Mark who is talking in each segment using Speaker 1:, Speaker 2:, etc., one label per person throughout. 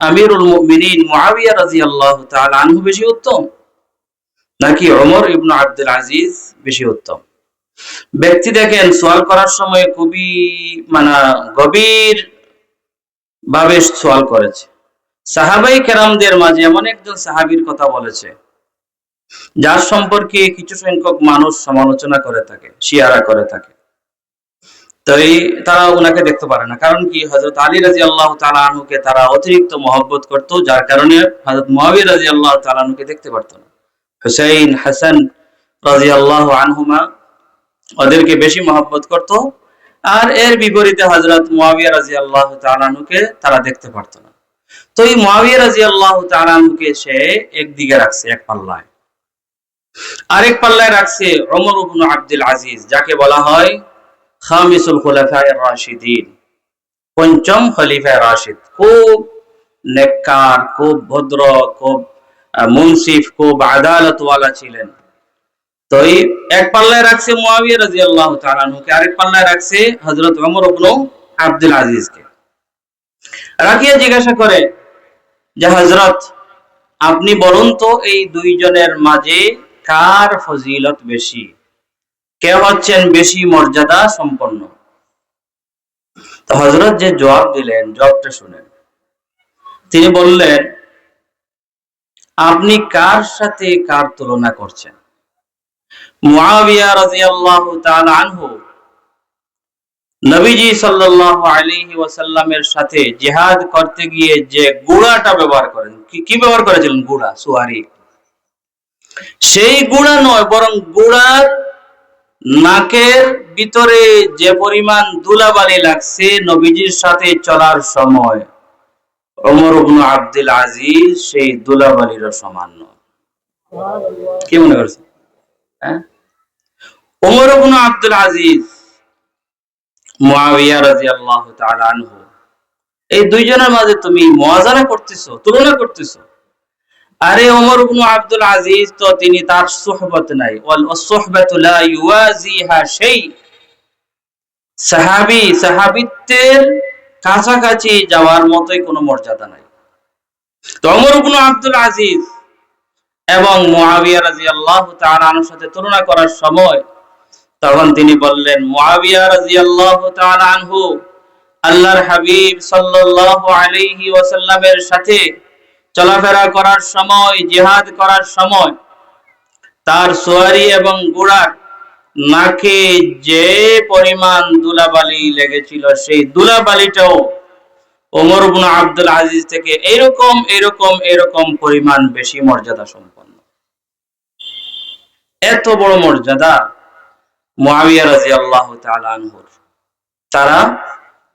Speaker 1: আমিরুল মুমিনিন মুআবিয়া রাদিয়াল্লাহু তাআলা আনহু বেশি উত্তম? নাকি ওমর ইবনু আব্দুল আজিজ বেশি উত্তম? ব্যক্তি দেখেন সোয়াল করার সময় খুবই মানে গভীর ভাবে সোয়াল করেছে। সাহাবাই কেরামদের মাঝে এমন একজন সাহাবীর কথা বলেছে, যার সম্পর্কে কিছু সংখ্যক মানুষ সমালোচনা করে থাকে, শিয়ারা করে থাকে। এই তারা ওনাকে দেখতে পারে না। কারণ কি? হজরত আলী রাজি আল্লাহ তারা অতিরিক্ত মহব্বত করতো, যার কারণে হজরত মহাবীর রাজি আল্লাহ দেখতে পারতো না। হুসাইন, হাসান রাজি আল্লাহ আনহুমা ওদেরকে বেশি মহব্বত করত, আর এর বিপরীতে হজরত মুয়াবিয়া রাজি আল্লাহ তালাহুকে তারা দেখতে পারতো না। তো এই মুয়াবিয়া রাজি আল্লাহ তালাহুকে সে একদিকে রাখছে, এক পাল্লায়। আরেক পাল্লায় রাখছে ইবনে আব্দুল আজিজ, যাকে বলা হয় খামিসুল খুলাফায়ে রাশিদিন। পঞ্চম খলিফা রাশিদ। খুব নেককার, খুব ভদ্র, খুব মুনসিফ, খুব আদালতওয়ালা ছিলেন। তো এই এক পাল্লায় রাখছে মুয়াবিয়া রাদিয়াল্লাহু তাআলা আনহুকে, আরেক পাল্লায় রাখছে হযরত ওমর ইবনে আব্দুল আজিজকে। রাকিয়া জিজ্ঞাসা করে, যে হযরত, আপনি বলুন তো এই দুইজনের মাঝে কার ফজিলত বেশি? কে হচ্ছেন বেশি মর্যাদা সম্পন্ন? তো হজরত যে জবাব দিলেন, জবাবটা শুনেন। তিনি বললেন, আপনি কার সাথে কার তুলনা করছেন? মুআবিয়া রাদিয়াল্লাহু তাআলা আনহু, নবীজি সাল্লাল্লাহু আলাইহি ওয়াসাল্লামের সাথে জিহাদ করতে গিয়ে যে গুড়াটা ব্যবহার করেন কি ব্যবহার করেছিলেন গুড়া, সুয়ারি? সেই গুড়া নয়, বরং গুড়ার নাকের ভিতরে যে পরিমাণ ধুলাবালি লাগছে নবীজির সাথে চলার সময় ইবনে আব্দুল আজিজ সেই ধুলাবালির সমান কি মনে করছেন? হ্যাঁ? ওমর ইবনে আব্দুল আজিজ মুয়াবিয়া রাদিয়াল্লাহু তাআলা এই দুইজনের মাঝে তুমি মুয়াজানা করতেছো, তুলনা করতেছো। আরে ওমর ইবনে আব্দুল আজিজ তো তিনি তার সুহবত নাই। ওয়াল সুহবাতু লা ইউয়াজিহা শাই সাহাবী সাহাবীত্বের কাছাকাছি যাওয়ার মতোই কোনো মর্যাদা নাই। তো ওমর ইবনে আব্দুল আজিজ এবং মুয়াবিয়া রাদিয়াল্লাহু তাআলা আনহুর সাথে তুলনা করার সময় তখন তিনি বললেন মুয়াবিয়া রাদিয়াল্লাহু তাআলা আনহু, আল্লাহর হাবিব সাল্লাল্লাহু আলাইহি ওয়াসাল্লামের সাথে চলাফেরা করার সময়, জিহাদ করার সময়, তার সোয়ারি এবং গুড়ার নাকে যে পরিমাণ দুলাবালি লেগেছিল, সেই দুলাবালিটাও ওমর ইবনে আব্দুল আজিজ থেকে এরকম এরকম এরকম পরিমাণ বেশি মর্যাদা সম্পন্ন। এত বড় মর্যাদা রাদিয়াল্লাহু তাআলা আনহুর। তারা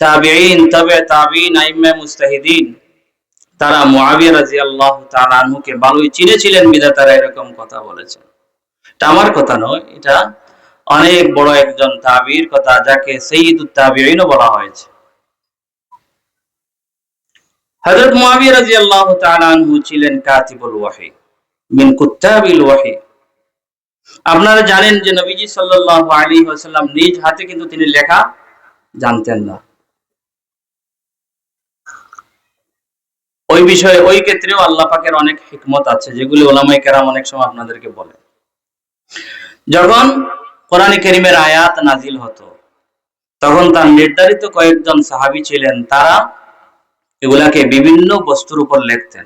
Speaker 1: তাবিঈন তবে তাবিঈন, আইম্মা মুস্তাহিদিন তারা মুয়াবিয়া রাদিয়াল্লাহু তাআলা আনহুকে ভালোই চিনেছিলেন বিদা তারা এরকম কথা বলেছেন। এটা আমার কথা নয়, এটা অনেক বড় একজন তাবির কথা, যাকে সৈয়দুত তাবিঈনও বলা হয়েছে। হযরত মুয়াবিয়া রাদিয়াল্লাহু তাআলা আনহু ছিলেন কাতিবুল ওয়াহি, মিন কুত্তাবিল ওয়াহি। আপনারা জানেন যে নবীজি সাল্লাল্লাহু আলাইহি ওয়াসাল্লাম নিজ হাতে কিন্তু তিনি লেখা জানতেন না। ওই বিষয়ে, ওই ক্ষেত্রেও আল্লাহ পাকের অনেক হিকমত আছে, যেগুলি ওলামাই কেরাম অনেক সময় আপনাদেরকে বলে। যখন কোরআনে কেরিমের আয়াত নাজিল হতো, তখন তার নির্ধারিত কয়েকজন সাহাবী ছিলেন, তারা এগুলাকে বিভিন্ন বস্তুর উপর লিখতেন।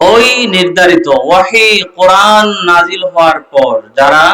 Speaker 1: ওই নির্ধারিত ওয়াহি কোরআন নাজিল হওয়ার পর যারা